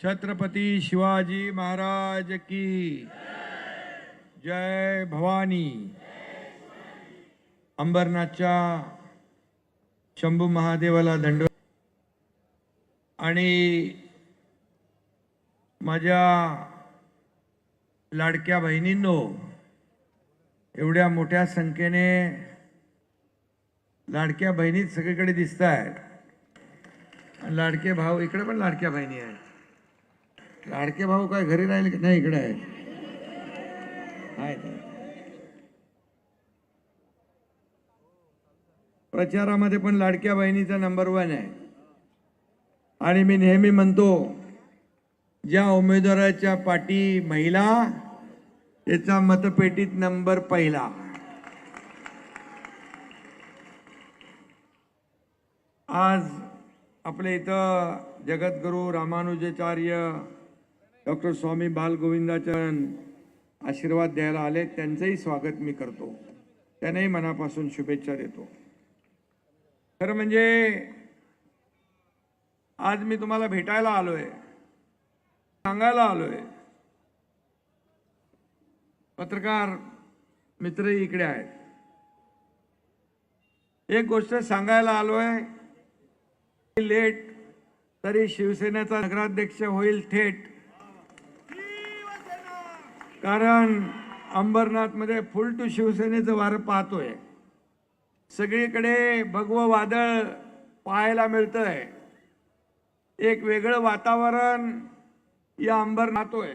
छत्रपती शिवाजी महाराज की। जय भवानी। अंबरनाथच्या शंभू महादेवाला दंड आणि माझ्या लाडक्या बहिणींनो एवढ्या मोठ्या संख्येने लाडक्या बहिणीत सगळीकडे दिसत आहेत लाडके भाऊ इकडे पण लाडक्या बहिणी आहेत. लाडके भाऊ काय घरी राहिले की नाही इकडे? आहेत प्रचारामध्ये पण लाडक्या बहिणीचा नंबर वन आहे. आणि मी नेहमी म्हणतो ज्या उमेदवाराच्या पाठी महिला त्याचा मतपेटीत नंबर पहिला. आज आपल्या इथं जगद्गुरू रामानुजाचार्य डॉक्टर स्वामी बालगोविंदाचरण आशीर्वाद द्यायला आले त्यांचंही स्वागत मी करतो. त्यांनाही मनापासून शुभेच्छा देतो. खरं म्हणजे आज मी तुम्हाला भेटायला आलोय सांगायला आलोय. पत्रकार मित्रही इकडे आहेत. एक गोष्ट सांगायला आलोय लेट तरी शिवसेनेचा नगराध्यक्ष होईल थेट. कारण अंबरनाथमध्ये फुल टू शिवसेनेचं वारं पाहतोय. सगळीकडे भगवं वादळ पाहायला मिळतंय. एक वेगळं वातावरण या अंबरनाथोय.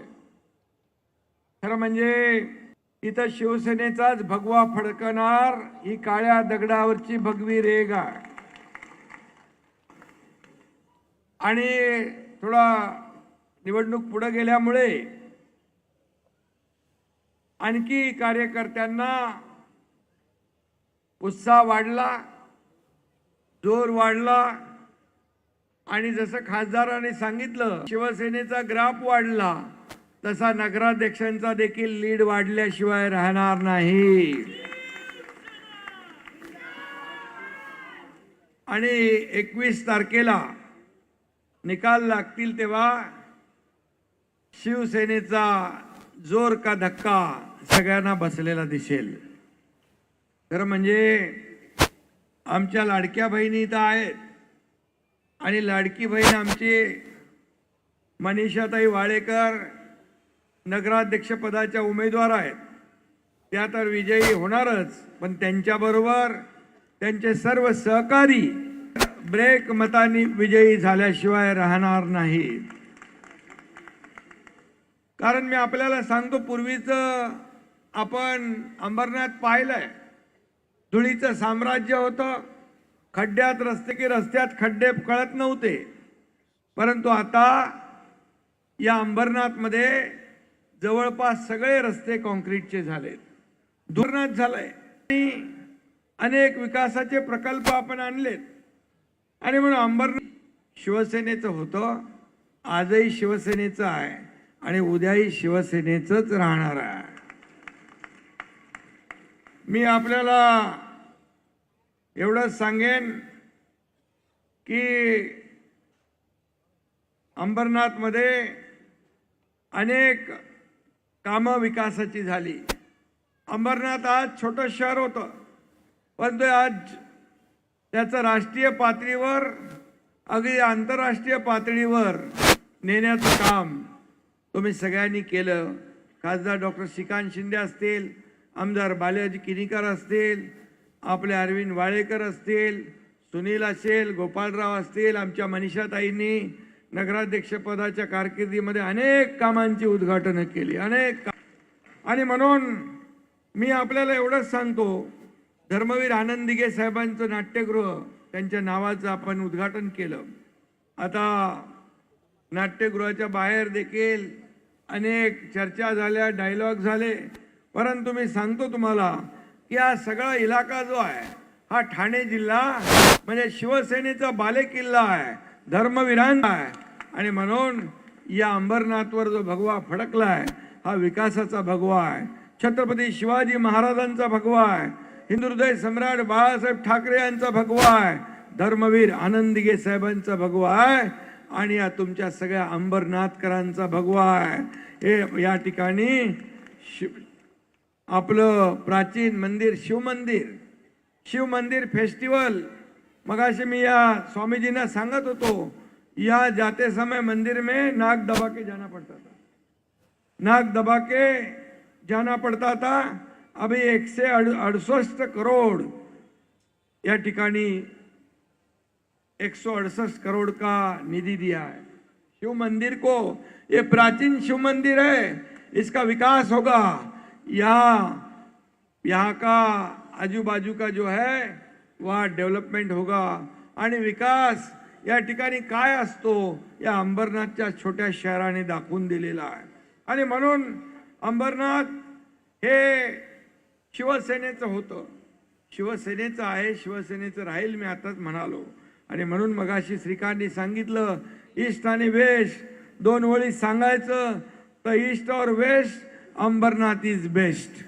खरं म्हणजे इथं शिवसेनेचाच भगवा फडकणार ही काळ्या दगडावरची भगवी रेग आहे. आणि थोडा निवडणूक पुढे गेल्यामुळे आणखी कार्यकर्त्यांना उत्साह वाढला जोर वाढला आणि जसं खासदारांनी सांगितलं शिवसेनेचा ग्राफ वाढला तसा नगराध्यक्षांचा देखील लीड वाढल्याशिवाय राहणार नाही. आणि एकवीस तारखेला निकाल लागतील तेव्हा शिवसेनेचा जोर का धक्का. सगळ्यांना बसलेला दिसेल. तर म्हणजे आमच्या लाडक्या बहिणी तर आहेत. आणि लाडकी बहीण आमची मनीषाताई वाळेकर नगराध्यक्षपदाच्या उमेदवार आहेत. त्या तर विजयी होणारच पण त्यांच्याबरोबर त्यांचे सर्व सहकारी ब्रेक मतांनी विजयी झाल्याशिवाय राहणार नाहीत. कारण मी आपल्याला सांगतो पूर्वीचं आपण अंबरनाथ पाहिलंय. धुळीचं साम्राज्य होतं. खड्ड्यात रस्ते की रस्त्यात खड्डे कळत नव्हते. परंतु आता या अंबरनाथमध्ये जवळपास सगळे रस्ते कॉन्क्रीटचे झालेत. धुरनाथ झालंय. आणि अनेक विकासाचे प्रकल्प आपण आणलेत. आणि म्हणून अंबरनाथ शिवसेनेचं होतं. आजही शिवसेनेचं आहे. आणि उद्याही शिवसेनेचंच राहणार आहे. मी आपल्याला एवढंच सांगेन की अंबरनाथमध्ये अनेक कामं विकासाची झाली. अंबरनाथ आज छोटं शहर होतं. पण ते आज त्याचं राष्ट्रीय पातळीवर अगदी आंतरराष्ट्रीय पातळीवर नेण्याचं काम तुम्ही सगळ्यांनी केलं. खासदार डॉक्टर श्रीकांत शिंदे असतील आमदार बालाजी किनीकर असतील आपले अरविंद वाळेकर असतील सुनील असेल गोपालराव असतील आमच्या मनीषाताईंनी नगराध्यक्षपदाच्या कारकिर्दीमध्ये अनेक कामांची उद्घाटनं केली अनेक का आणि म्हणून मी आपल्याला एवढंच सांगतो धर्मवीर आनंद दिघे साहेबांचं नाट्यगृह त्यांच्या नावाचं आपण उद्घाटन केलं. आता नाट्यगृहाच्या बाहेर देखील अनेक चर्चा झाल्या डायलॉग झाले. परंतु मी सांगतो तुम्हाला की हा सगळा इलाका जो आहे हा ठाणे जिल्हा म्हणजे शिवसेनेचा बालेकिल्ला आहे धर्मवीरांचा आहे. आणि म्हणून या अंबरनाथवर जो भगवा फडकला आहे हा विकासाचा भगवा आहे. छत्रपती शिवाजी महाराजांचा भगवा आहे. हिंदुहृदय सम्राट बाळासाहेब ठाकरे यांचा भगवा आहे. धर्मवीर आनंदगे साहेबांचा भगवा आहे. आणि या तुमच्या सगळ्या अंबरनाथकरांचा भगवा आहे. हे या ठिकाणी शिव आपलं प्राचीन मंदिर शिवमंदिर शिवमंदिर फेस्टिवल मगाशी मी या स्वामीजींना सांगत होतो या जाते समय मंदिर में नाक दबा के जाना पड़ता था. नाक दबा के जाना पड़ता था. अभी एकशे अड अडसष्ट करोड या ठिकाणी एक सौ अड़सठ करोड़ का निधि दिया है. शिव मंदिर को ये प्राचीन शिव मंदिर है इसका विकास होगा. यहाँ यहाँ का आजू बाजू का जो है वहाँ डेव्हलपमेंट होगा। आणि विकास या ठिकाणी काय असतो या अंबरनाथच्या छोट्या शहराने दाखवून दिलेला आहे. आणि म्हणून अंबरनाथ हे शिवसेनेचं होतं. शिवसेनेचं आहे शिवसेनेचं राहील मी आताच म्हणालो. आणि म्हणून मगाशी श्रीकांतनी सांगितलं ईस्ट आणि वेस्ट दोन वळी सांगायचं तर ईस्ट और वेस्ट अंबरनाथ इज बेस्ट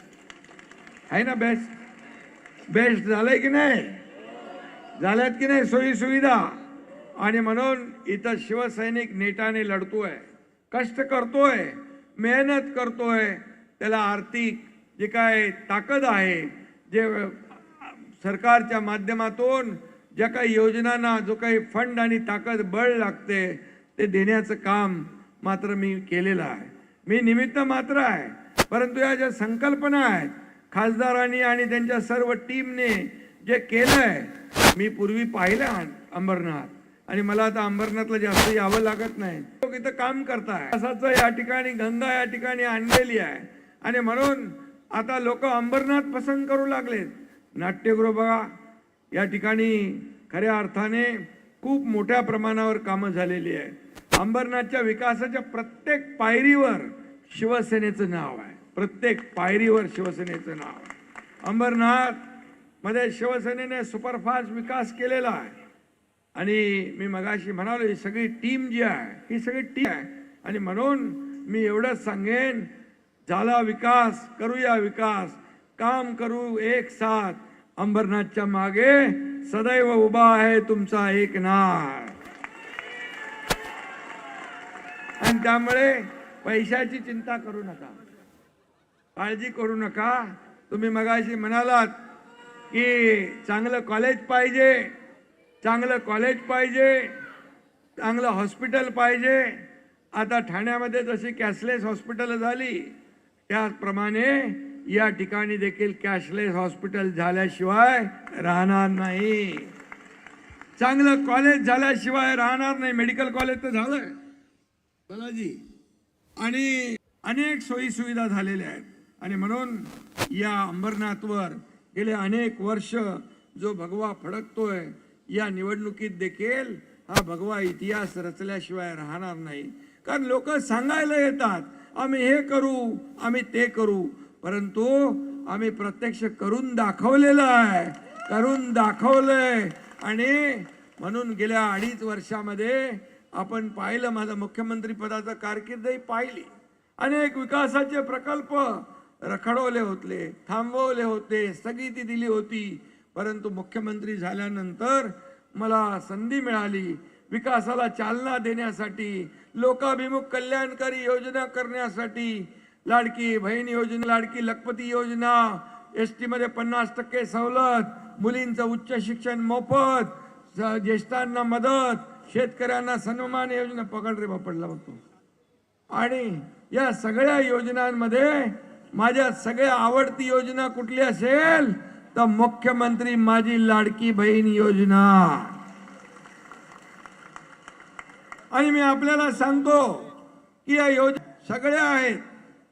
आहे ना बेस्ट बेस्ट झालंय की नाही? झाल्यात की नाही सोयी सुविधा? आणि म्हणून इथं शिवसैनिक नेटाने लढतोय. कष्ट करतोय मेहनत करतोय. त्याला आर्थिक जे काय ताकद आहे जे सरकारच्या माध्यमातून ज्या काही योजनांना जो काही फंड आणि ताकद बळ लागते ते देण्याचं काम मात्र मी केलेलं आहे. मी निमित्त मात्र आहे. परंतु या ज्या संकल्पना आहेत खासदारांनी आणि त्यांच्या सर्व टीमने जे केलंय मी पूर्वी पाहिलं अंबरनाथ. आणि मला आता अंबरनाथला जास्त यावं लागत नाही. लोक इथं काम करताय असाचं या ठिकाणी गंगा या ठिकाणी आणलेली आहे. आणि म्हणून आता लोक अंबरनाथ पसंत करू लागलेत. नाट्यगृह बघा या ठिकाणी खऱ्या अर्थाने खूप मोठ्या प्रमाणावर कामं झालेली आहेत. अंबरनाथच्या विकासाच्या प्रत्येक पायरीवर शिवसेनेचं नाव आहे. प्रत्येक पायरीवर शिवसेनेचं नाव आहे. अंबरनाथमध्ये शिवसेनेने सुपरफास्ट विकास केलेला आहे. आणि मी मगाशी म्हणालो ही सगळी टीम जी आहे ही सगळी टीम आहे. आणि म्हणून मी एवढंच सांगेन झाला विकास करूया विकास. काम करू एक साथ. अंबरनाथच्या मागे सदैव उभा आहे तुमचा एक नाथ. त्यामुळे पैशाची चिंता करू नका. काळजी करू नका. तुम्ही मगाशी म्हणालात की चांगलं कॉलेज पाहिजे चांगलं कॉलेज पाहिजे चांगलं हॉस्पिटल पाहिजे. आता ठाण्यामध्ये जशी कॅशलेस हॉस्पिटल झाली त्याचप्रमाणे या ठिकाणी देखील कॅशलेस हॉस्पिटल झाल्याशिवाय राहणार नाही. चांगलं कॉलेज झाल्याशिवाय राहणार नाही. मेडिकल कॉलेज तर झालं बालाजी आणि अनेक सोयी सुविधा झालेल्या आहेत. आणि म्हणून या अंबरनाथवर गेले अनेक वर्ष जो भगवा फडकतोय या निवडणुकीत देखील हा भगवा इतिहास रचल्याशिवाय राहणार नाही. कारण लोक सांगायला येतात आम्ही हे करू आम्ही ते करू. परंतु आम्ही प्रत्यक्ष करून दाखवलेलं आहे करून दाखवलंय. आणि म्हणून गेल्या अडीच वर्षामध्ये आपण पाहिलं माझं मुख्यमंत्री कारकिर्दही पाहिली. अनेक विकासाचे प्रकल्प रखडवले होते थांबवले होते स्थगिती दिली होती. परंतु मुख्यमंत्री झाल्यानंतर मला संधी मिळाली. विकासाला चालना देण्यासाठी लोकाभिमुख कल्याणकारी योजना करण्यासाठी लाडकी बहीण योजना लाडकी लखपती योजना एस टीमध्ये पन्नास टक्के सवलत मुलींचं उच्च शिक्षण मोफत स- ज्येष्ठांना मदत शेतकऱ्यांना सन्मान योजना पकड रे पडला बघतो आणि या सगळ्या योजनांमध्ये माझ्या सगळ्या आवडती योजना कुठली असेल तर मुख्यमंत्री माझी लाडकी बहीण योजना. आणि मी आपल्याला सांगतो की या योजना सगळ्या आहेत.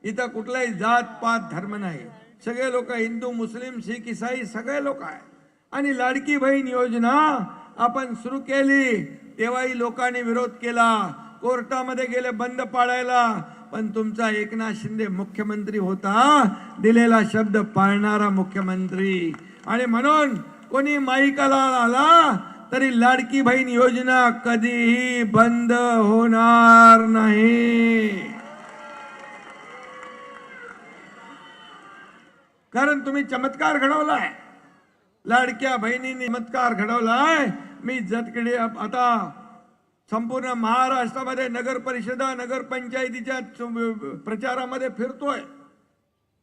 इथं कुठलाही जात पात धर्म नाही. सगळे लोक हिंदू मुस्लिम शीख इसाई सगळे लोक आहेत. आणि लाडकी बहीण योजना आपण सुरू केली. तेव्हाही लोकांनी विरोध केला. कोर्टामध्ये गेले बंद पाडायला पण तुमचा एकनाथ शिंदे मुख्यमंत्री होता. दिलेला शब्द पाळणारा मुख्यमंत्री. आणि म्हणून कोणी माईकाला आला तरी लाडकी बहीण योजना कधीही बंद होणार नाही. कारण तुम्ही चमत्कार घडवलाय. लाडक्या बहिणीने चमत्कार घडवलाय. मी जतकडे आता संपूर्ण महाराष्ट्रामध्ये नगर परिषदा नगरपंचायतीच्या प्रचारामध्ये फिरतोय.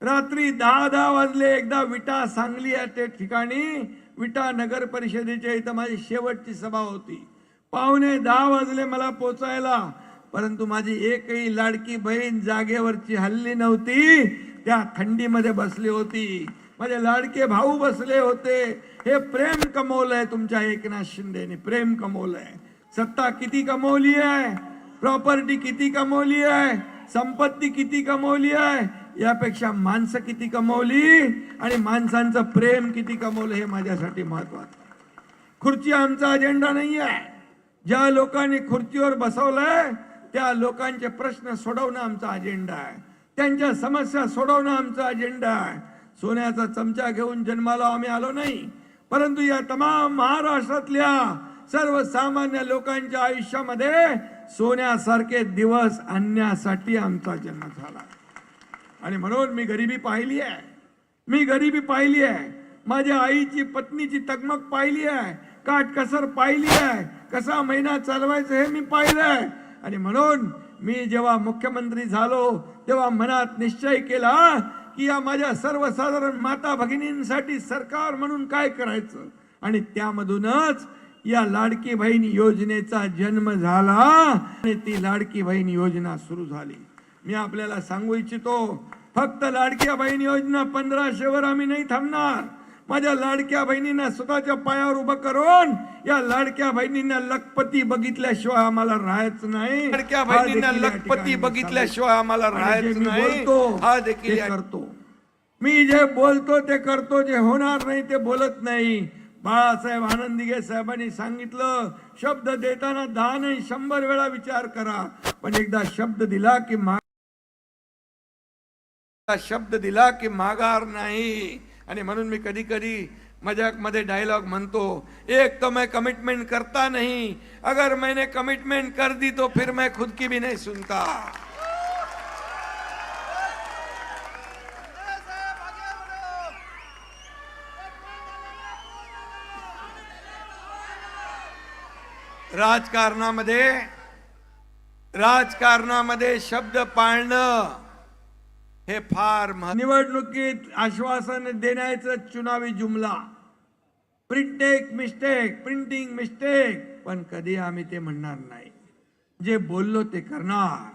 रात्री दहा दहा वाजले एकदा विटा सांगली या ते ठिकाणी. विटा नगर परिषदेच्या इथं माझी शेवटची सभा होती. पाहुणे दहा वाजले मला पोचायला परंतु माझी एकही लाडकी बहीण जागेवरची हल्ली नव्हती. त्या थंडीमध्ये बसली होती. माझे लाडके भाऊ बसले होते. हे प्रेम कमवलंय तुमच्या एकनाथ शिंदेने. प्रेम कमवलंय. सत्ता किती कमवली आहे? प्रॉपर्टी किती कमवली आहे? संपत्ती किती कमवली आहे? यापेक्षा माणसं किती कमवली आणि माणसांचं प्रेम किती कमवलं हे माझ्यासाठी महत्वाचं खुर्ची आमचा अजेंडा नाही आहे. ज्या लोकांनी खुर्चीवर बसवलंय त्या लोकांचे प्रश्न सोडवणं आमचा अजेंडा आहे. त्यांच्या समस्या सोडवणं आमचा अजेंडा आहे. सोन्याचा चमचा घेऊन जन्माला आम्ही आलो नाही. परंतु या तमाम महाराष्ट्रातल्या सर्वसामान्य लोकांच्या आयुष्यामध्ये सोन्यासारखे दिवस आणण्यासाठी आमचा जन्म झाला. आणि म्हणून मी गरिबी पाहिली आहे. मी गरिबी पाहिली आहे. माझ्या आईची पत्नीची तगमग पाहिली आहे. काटकसर पाहिली आहे. कसा महिना चालवायचं हे मी पाहिलंय आणि म्हणून मी जेव्हा मुख्यमंत्री झालो तेव्हा मनात निश्चय केला की या माझ्या सर्वसाधारण माता भगिनींसाठी सरकार म्हणून काय करायचं? आणि त्यामधूनच या लाडकी बहीण योजनेचा जन्म झाला आणि ती लाडकी बहीण योजना सुरू झाली. मी आपल्याला सांगू इच्छितो फक्त लाडक्या बहीण योजना पंधराशेवर आम्ही नाही थांबणार. माझ्या लाडक्या बहिणींना स्वतःच्या पायावर उभं करून या लाडक्या बहिणींना लखपती बघितल्याशिवाय आम्हाला राहायचं नाही. लाडक्या बहिणींना लखपती बघितल्याशिवाय आम्हाला राहायचं नाही हा देखील करतो. मी जे बोलतो ते करतो जे होणार नाही ते बोलत नाही. बाळासाहेब आनंदिगे साहेबांनी सांगितलं शब्द देताना दहा नाही शंभर वेळा विचार करा. पण एकदा शब्द दिला की मा शब्द दिला की माघार नाही. आणि म्हणून मी कधी कधी मध्ये डायलॉग म्हणतो एक तो मैं कमिटमेंट करता नहीं अगर मैंने कमिटमेंट कर दी तो फिर मैं खुद की भी नहीं सुनता. राजकारणामध्ये राजकारणामध्ये शब्द पाळणं हे फार निवडणुकीत आश्वासन देण्याचं चुनावी जुमला. प्रिंटेक मिस्टेक प्रिंटिंग मिस्टेक पण कधी आम्ही ते म्हणणार नाही. जे बोललो ते करणार.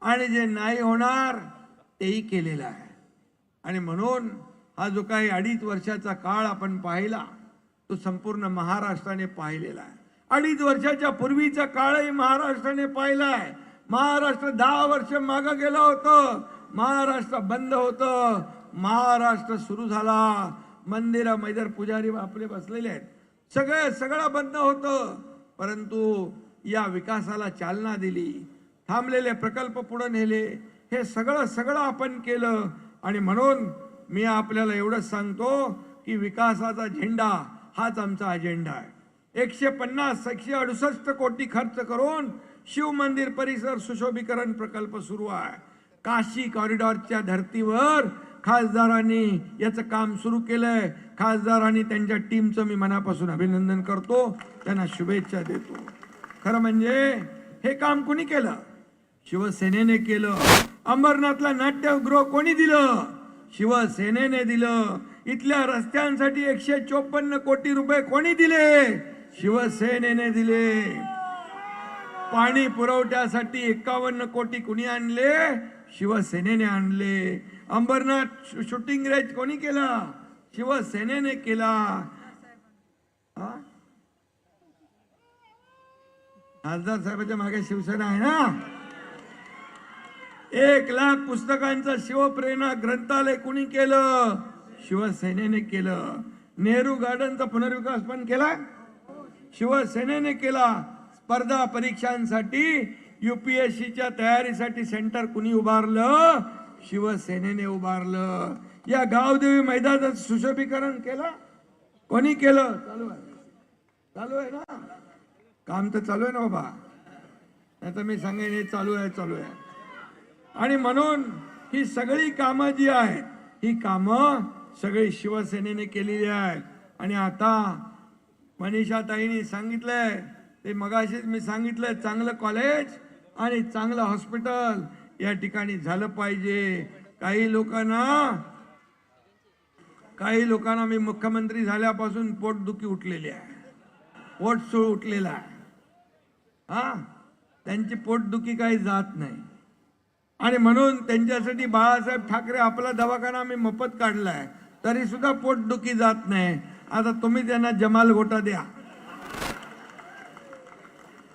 आणि जे नाही होणार तेही केलेलं आहे. आणि म्हणून हा जो काही अडीच वर्षाचा काळ आपण पाहिला तो संपूर्ण महाराष्ट्राने पाहिलेला आहे. अडीच वर्षाच्या पूर्वीचा काळही महाराष्ट्राने पाहिला आहे. महाराष्ट्र दहा वर्ष मागं गेलं होतं. महाराष्ट्र बंद होतं. महाराष्ट्र सुरू झाला. मंदिर मैदर पुजारी आपले बसलेले आहेत. सगळं सगळं बंद होतं. परंतु या विकासाला चालना दिली. थांबलेले प्रकल्प पुढे नेले. हे सगळं सगळं आपण केलं. आणि म्हणून मी आपल्याला एवढंच सांगतो की विकासाचा झेंडा हाच आमचा अजेंडा आहे. एकशे पन्नास एकशे अडुसष्ट कोटी खर्च करून शिव मंदिर परिसर सुशोभीकरण प्रकल्प सुरू आहे. काशी कॉरिडॉरच्या धर्तीवर खासदारांनी याचं काम सुरू केलंय. खासदारांनी त्यांच्या टीमचं मी मनापासून अभिनंदन करतो. त्यांना शुभेच्छा देतो. खरं म्हणजे हे काम कोणी केलं? शिवसेनेने केलं. अंबरनाथला नाट्यगृह कोणी दिलं? शिवसेनेने दिलं. इथल्या रस्त्यांसाठी एकशे चोपन्न कोटी रुपये कोणी दिले? शिवसेनेने दिले. पाणी पुरवठ्यासाठी एकावन्न कोटी कुणी आणले? शिवसेनेने आणले. अंबरनाथ शूटिंग रेंज कोणी केला? शिवसेनेने केला. खासदार साहेबाच्या मागे शिवसेना आहे ना? एक लाख पुस्तकांचं शिवप्रेरणा ग्रंथालय कुणी केलं? शिवसेनेने केलं. नेहरू गार्डनचा पुनर्विकास पण केला? शिवसेनेने केला. स्पर्धा परीक्षांसाठी युपीएससीच्या तयारीसाठी सेंटर कुणी उभारलं? शिवसेनेने उभारलं. या गावदेवी मैदानाचं सुशोभीकरण केलं? कोणी केलं? चालू आहे. चालू आहे ना? काम तर चालू आहे ना बाबा. नाही तर मी सांगेन हे चालू आहे चालू आहे. आणि म्हणून ही सगळी कामं जी आहेत ही कामं सगळी शिवसेनेने केलेली आहेत. आणि आता मनीषा ताईंनी सांगितलंय ते मगाशीच मी सांगितलंय चांगलं कॉलेज आणि चांगलं हॉस्पिटल या ठिकाणी झालं पाहिजे. काही लोकांना काही लोकांना मी मुख्यमंत्री झाल्यापासून पोटदुखी उठलेली आहे. पोट सूळ उठलेला आहे. हा? त्यांची पोटदुखी काही जात नाही. आणि म्हणून त्यांच्यासाठी बाळासाहेब ठाकरे आपला दवाखाना आम्ही मोफत काढला तरी सुद्धा पोटदुखी जात नाही. आता तुम्ही त्यांना जमाल गोटा द्या.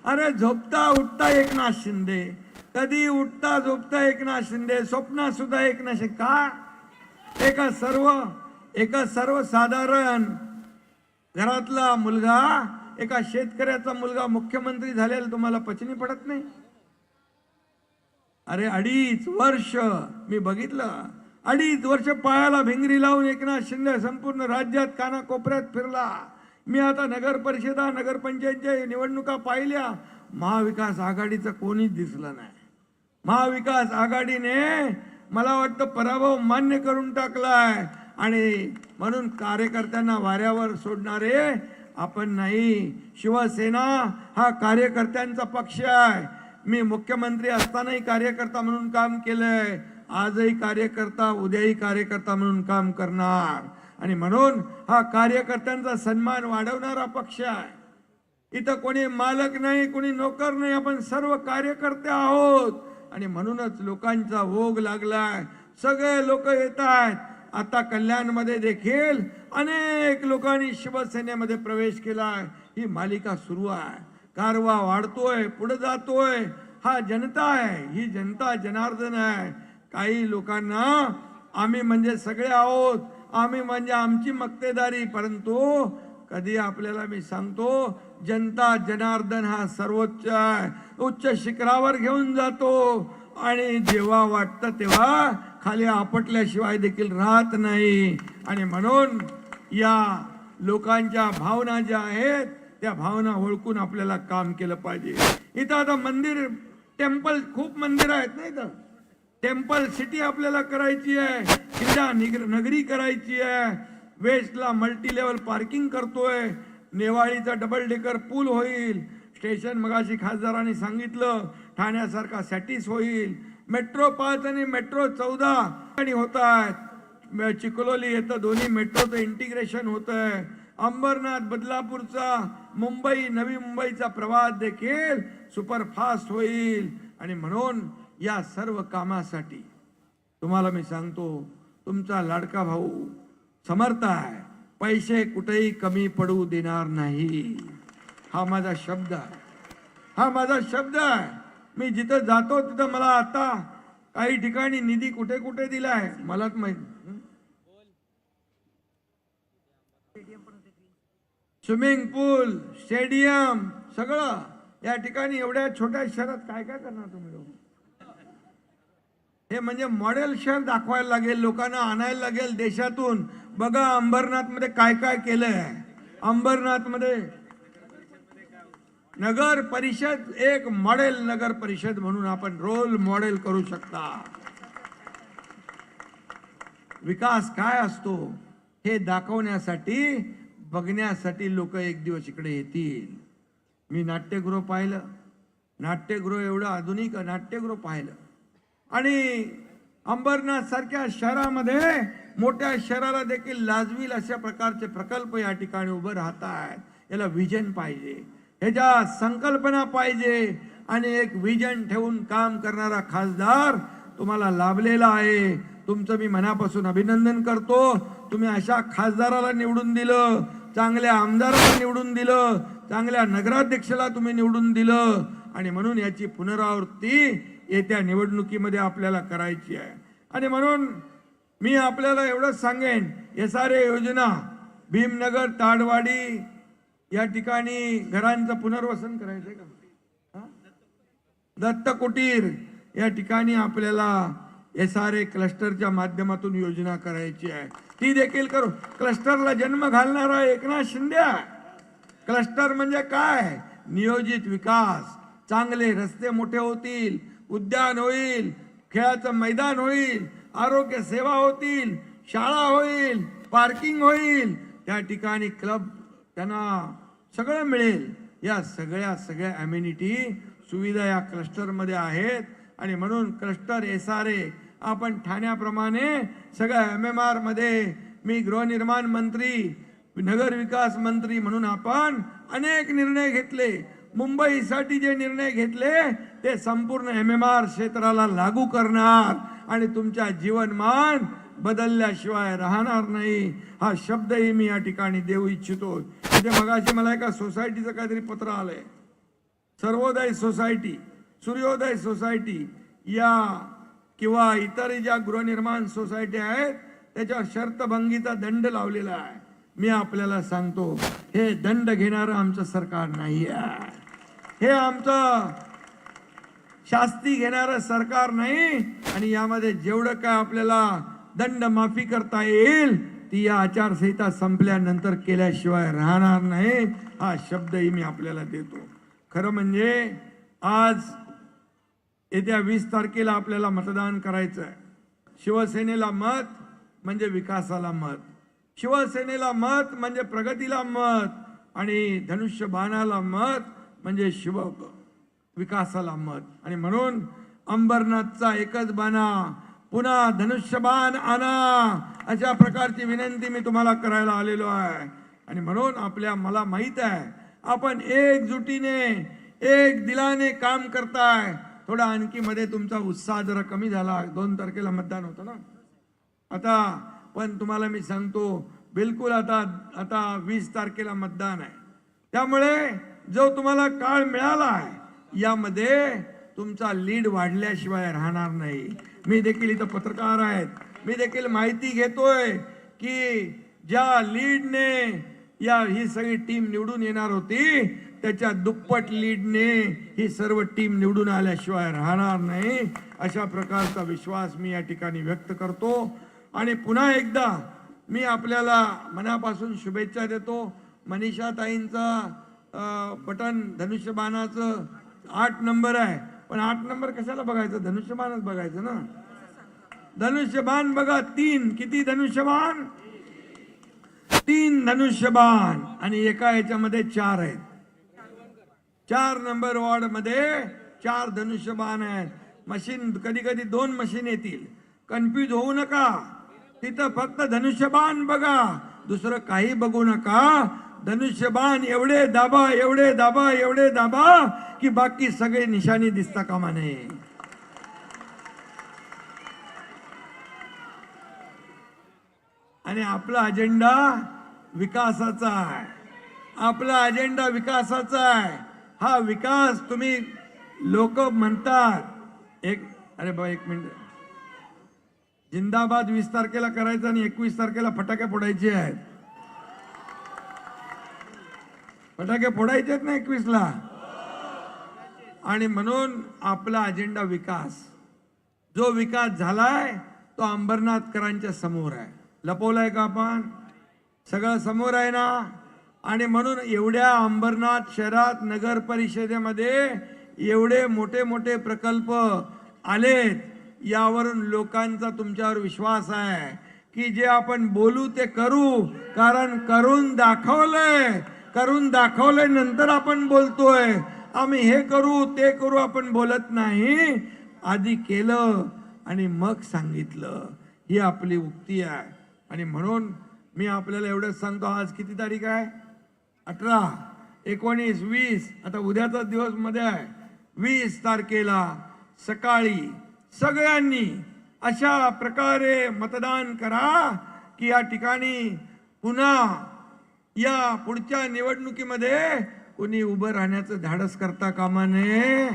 अरे झोपता उठता एकनाथ शिंदे. कधी उठता झोपता एकनाथ शिंदे स्वप्नात सुद्धा एकनाथ शिंदे. का? एका सर्व एका सर्वसाधारण घरातला मुलगा एका शेतकऱ्याचा मुलगा मुख्यमंत्री झालेला तुम्हाला पचनी पडत नाही? अरे अडीच वर्ष मी बघितलं. अडीच वर्ष पायाला भिंगरी लावून एकनाथ शिंदे संपूर्ण राज्यात कानाकोपऱ्यात फिरला. मी आता नगर परिषदा नगरपंचायतच्या निवडणुका पाहिल्या. महाविकास आघाडीचं कोणीच दिसलं नाही. महाविकास आघाडीने मला वाटतं पराभव मान्य करून टाकलाय. आणि म्हणून कार्यकर्त्यांना वाऱ्यावर सोडणारे आपण नाही. शिवसेना हा कार्यकर्त्यांचा पक्ष आहे. मी मुख्यमंत्री असतानाही कार्यकर्ता म्हणून काम केलंय. आजही कार्यकर्ता उद्याही कार्यकर्ता म्हणून काम करणार. आणि म्हणून हा कार्यकर्त्यांचा सन्मान वाढवणारा पक्ष आहे. इथं कोणी मालक नाही कोणी नोकर नाही आपण सर्व कार्यकर्ते आहोत. आणि म्हणूनच लोकांचा भोग लागलाय. सगळे लोक येत आहेत. आता कल्याणमध्ये देखील अनेक लोकांनी शिवसेनेमध्ये प्रवेश केलाय. ही मालिका सुरू आहे. कारवा वाढतोय पुढे जातोय. हा जनता आहे. ही जनता जनार्दन आहे. काही लोकांना आम्ही म्हणजे सगळे आहोत. आम्ही म्हणजे आमची मक्तेदारी परंतु कधी आपल्याला मी सांगतो जनता जनार्दन हा सर्वोच्च उच्च शिखरावर घेऊन जातो. आणि जेव्हा वाटतं तेव्हा खाली आपटल्याशिवाय देखील राहत नाही. आणि म्हणून या लोकांच्या भावना ज्या आहेत त्या भावना ओळखून आपल्याला काम केलं पाहिजे. इथं आता मंदिर टेम्पल खूप मंदिर आहेत नाही तर? टेम्पल सिटी आपल्याला करायची आहे. क्रीडा निग- नगरी करायची आहे. वेस्टला मल्टी लेवल पार्किंग करतोय. नेवाळीचा डबल डेकर पूल होईल. स्टेशन मगाशी खासदारांनी सांगितलं. ठाण्यासारखा सॅटिस होईल. मेट्रो पाच आणि मेट्रो चौदा आणि होत आहेत म- चिखलोली येतं दोन्ही मेट्रोचं इंटिग्रेशन होत आहे अंबरनाथ बदलापूरचा मुंबई नवी मुंबईचा प्रवास देखील सुपरफास्ट होईल. आणि म्हणून या सर्व कामासाठी तुम्हाला मी सांगतो तुमचा लाडका भाऊ समर्थ आहे. पैसे कुठेही कमी पडू देणार नाही. हा माझा शब्द आहे. हा माझा शब्द आहे. मी जिथं जातो तिथं मला आता काही ठिकाणी निधी कुठे कुठे दिलाय मलाच माहीत स्विमिंग पूल स्टेडियम सगळं. या ठिकाणी एवढ्या छोट्या शहरात काय काय करणार तुम्ही लोक? हे म्हणजे मॉडेल शहर दाखवायला लागेल लोकांना आणायला लागेल देशातून. बघा अंबरनाथमध्ये काय काय केलं आहे अंबरनाथमध्ये नगर परिषद एक मॉडेल नगर परिषद म्हणून आपण रोल मॉडेल करू शकता. विकास काय असतो हे दाखवण्यासाठी बघण्यासाठी लोक एक दिवस इकडे येतील. मी नाट्यगृह पाहिलं. नाट्यगृह एवढं आधुनिक नाट्यगृह पाहिलं. आणि अंबरनाथसारख्या शहरामध्ये मोठ्या शहराला देखील लाजवील अशा प्रकारचे प्रकल्प या ठिकाणी उभं राहत आहेत याला विजन पाहिजे. ह्याच्या संकल्पना पाहिजे आणि एक विजन ठेवून काम करणारा खासदार तुम्हाला लाभलेला आहे. तुमचं मी मनापासून अभिनंदन करतो. तुम्ही अशा खासदाराला निवडून दिलं चांगल्या आमदाराला निवडून दिलं चांगल्या नगराध्यक्षाला तुम्ही निवडून दिलं आणि म्हणून याची पुनरावृत्ती येत्या निवडणुकीमध्ये आपल्याला करायची आहे. आणि म्हणून मी आपल्याला एवढंच सांगेन एस आर ए योजना भीमनगर ताडवाडी या ठिकाणी घरांचं पुनर्वसन करायचं आहे का? दत्त कुटीर या ठिकाणी आपल्याला एस आर ए क्लस्टरच्या माध्यमातून योजना करायची आहे. ती देखील करू. क्लस्टरला जन्म घालणारा एकनाथ शिंदे. क्लस्टर म्हणजे काय? नियोजित विकास. चांगले रस्ते मोठे होतील. उद्यान होईल खेळाचं मैदान होईल आरोग्य सेवा होतील शाळा होईल पार्किंग होईल. त्या ठिकाणी क्लब त्यांना सगळं मिळेल. या सगळ्या सगळ्या अम्युनिटी सुविधा या क्लस्टरमध्ये आहेत. आणि म्हणून क्लस्टर एस आर ए आपण ठाण्याप्रमाणे सगळ्या एम एम आरमध्ये मी गृहनिर्माण मंत्री नगर विकास मंत्री म्हणून आपण अनेक निर्णय घेतले. मुंबईसाठी जे निर्णय घेतले ते संपूर्ण एम एम आर क्षेत्राला लागू करणार आणि तुमच्या जीवनमान बदलल्याशिवाय राहणार नाही. हा शब्दही मी या ठिकाणी देऊ इच्छितो. म्हणजे मगाशी मला एका सोसायटीचं काहीतरी पत्र आलंय. सर्वोदय सोसायटी सूर्योदय सोसायटी या किंवा इतर ज्या गृहनिर्माण सोसायटी आहेत त्याच्यावर शर्तभंगीचा दंड लावलेला आहे. मी आपल्याला सांगतो हे दंड घेणारं आमचं सरकार नाही आहे हे आमचं शास्ती घेणारं सरकार नाही आणि यामध्ये जेवढं काय आपल्याला दंड माफी करता येईल ती या आचारसंहिता संपल्यानंतर केल्याशिवाय राहणार नाही हा शब्दही मी आपल्याला देतो. खरं म्हणजे आज येत्या वीस तारखेला आपल्याला मतदान करायचं आहे शिवसेनेला मत म्हणजे विकासाला मत. शिवसेनेला मत म्हणजे प्रगतीला मत आणि धनुष्य बाणाला मत म्हणजे शिव विकासाला मत. आणि म्हणून अंबरनाथचा एकच बाणा पुन्हा धनुष्यबाण आणा अशा प्रकारची विनंती मी तुम्हाला करायला आलेलो आहे. आणि म्हणून आपल्या मला माहीत आहे आपण एकजुटीने एक दिलाने काम करताय. थोडा आणखी मध्ये तुमचा उत्साह जरा कमी झाला. दोन तारखेला मतदान होतं ना? आता पण तुम्हाला मी सांगतो बिलकुल आता आता वीस तारखेला मतदान आहे. त्यामुळे जो तुम्हाला काळ मिळाला आहे यामध्ये तुमचा लीड वाढल्याशिवाय राहणार नाही. मी देखील इथं पत्रकार आहेत. मी देखील माहिती घेतोय की ज्या लीडने या ही सगळी टीम निवडून येणार होती त्याच्या दुप्पट लीडने ही सर्व टीम निवडून आल्याशिवाय राहणार नाही अशा प्रकारचा विश्वास मी या ठिकाणी व्यक्त करतो. आणि पुन्हा एकदा मी आपल्याला मनापासून शुभेच्छा देतो. मनीषा ताईंचा अं, बटन धनुष्यबाणाचं आठ नंबर आहे. पण आठ नंबर कशाला बघायचं? धनुष्यबाणच बघायचं ना. धनुष्यबाण बघा तीन. किती धनुष्यबाण? तीन धनुष्यबाण. आणि एका याच्यामध्ये चार आहेत. चार नंबर वॉर्डमध्ये चार धनुष्यबाण आहेत. मशीन कधी कधी दोन मशीन येतील. कन्फ्यूज होऊ नका. तिथं फक्त धनुष्यबाण बघा. दुसरं काही बघू नका. धनुष्यबाण एवढे दाबा एवढे दाबा एवढे दाबा की बाकी सगळे निशाणी दिसता कामा नये आणि आपला अजेंडा विकासाचा आहे. आपला अजेंडा विकासाचा आहे. हा विकास तुम्ही लोक म्हणतात. एक अरे बा एक मिनिट. जिंदाबाद वीस तारखेला करायचं आणि एकवीस तारखेला फटाके फोडायचे आहेत. फटाके फोडायचेच ना एकवीसला? आणि म्हणून आपला अजेंडा विकास. जो विकास झालाय तो अंबरनाथकरांच्या समोर आहे. लपवलाय का आपण? सगळं समोर आहे ना? आणि म्हणून एवढ्या अंबरनाथ शहरात नगर परिषदेमध्ये एवढे मोठे मोठे प्रकल्प आलेत यावरून लोकांचा तुमच्यावर विश्वास आहे. की जे आपण बोलू ते करू कारण करून दाखवलंय. करून दाखवलंय नंतर आपण बोलतोय. आम्ही हे करू ते करू आपण बोलत नाही. आधी केलं आणि मग सांगितलं. ही आपली उक्ती आहे. आणि म्हणून मी आपल्याला एवढंच सांगतो आज किती तारीख आहे? अठरा एकोणीस वीस. आता उद्याचा दिवसमध्ये आहे. वीस तारखेला सकाळी सगळ्यांनी अशा प्रकारे मतदान करा की या ठिकाणी पुन्हा या पुढच्या निवडणुकीमध्ये कोणी उभं राहण्याचं धाडस करता कामा नये.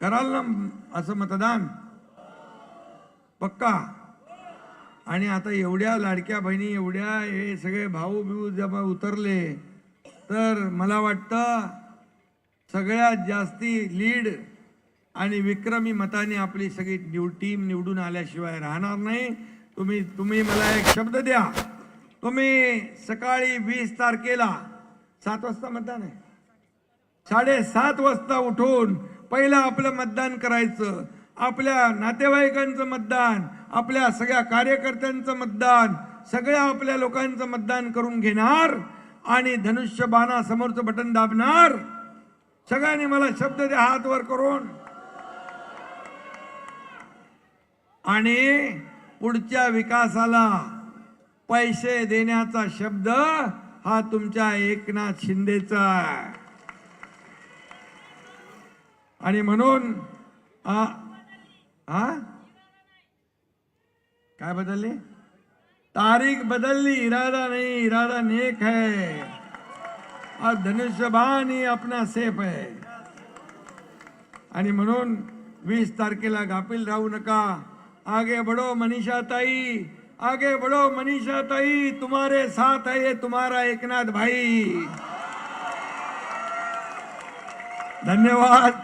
कराल ना असं मतदान? पक्का? आणि आता एवढ्या लाडक्या बहिणी एवढ्या हे सगळे भाऊ बिऊ जेव्हा उतरले तर मला वाटतं सगळ्यात जास्ती लीड आणि विक्रमी मताने आपली सगळी निव टीम निवडून आल्याशिवाय राहणार नाही. तुम्ही तुम्ही मला एक शब्द द्या. तुम्ही सकाळी वीस तारखेला सात वाजता मतदान आहे. साडेसात वाजता उठून पहिलं आपलं मतदान करायचं. आपल्या नातेवाईकांचं मतदान आपल्या सगळ्या कार्यकर्त्यांचं मतदान सगळ्या आपल्या लोकांचं मतदान करून घेणार आणि धनुष्यबाणा समोरचं बटन दाबणार. सगळ्यांनी मला शब्द द्या हात वर करून. आणि पुढच्या विकासाला पैसे देण्याचा शब्द हा तुमच्या एकनाथ शिंदेचा आहे. आणि म्हणून हा काय बदलली? तारीख बदलली इरादा नाही इरादा नेक है और धनुष्यबाण ही अपना सेफ आहे. आणि म्हणून वीस तारखेला गाफील राहू नका. आगे बढ़ो मनीषा ताई आगे बढ़ो मनीषा ताई तुम्हारे साथ है ये तुम्हारा एकनाथ भाई। धन्यवाद।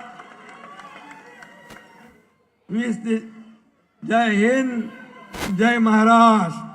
वीस जय हिंद जय महाराष्ट्र।